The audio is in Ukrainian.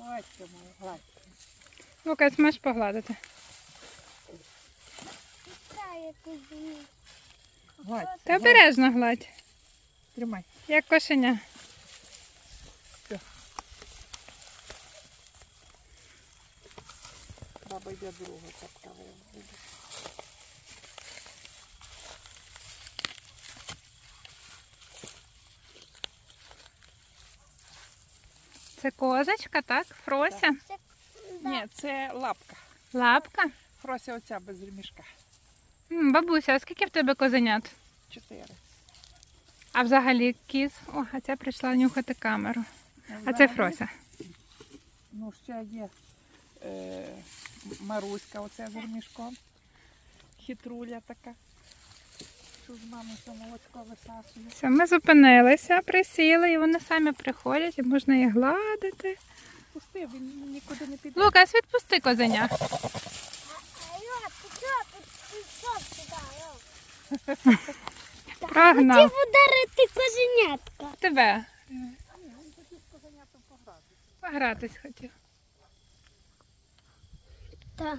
Ось це моя гладь. Лукас, можеш погладити. Гладь. Та обережно гладь, Тримай. як кошеня. Все. Баба йде друга цапка. Це козочка, так? Фрося? Це Ні, це лапка. Лапка? Фрося оця без ремішка. М, Бабуся, а скільки в тебе козенят? Чотири. А взагалі кіз? О, а ця прийшла нюхати камеру. А це Фрося. Ну, ще є е, Маруська, оце з ремішком. Хитруля така. Що з мами все молочко висасує. Все, ми зупинилися, присіли, і вони самі приходять, і можна їх гладити. Пусти, він нікуди не піде. Лукас, відпусти козеня. Прогнав. Хотів ударити козенятка. Тебе. Погратись хотів. Так.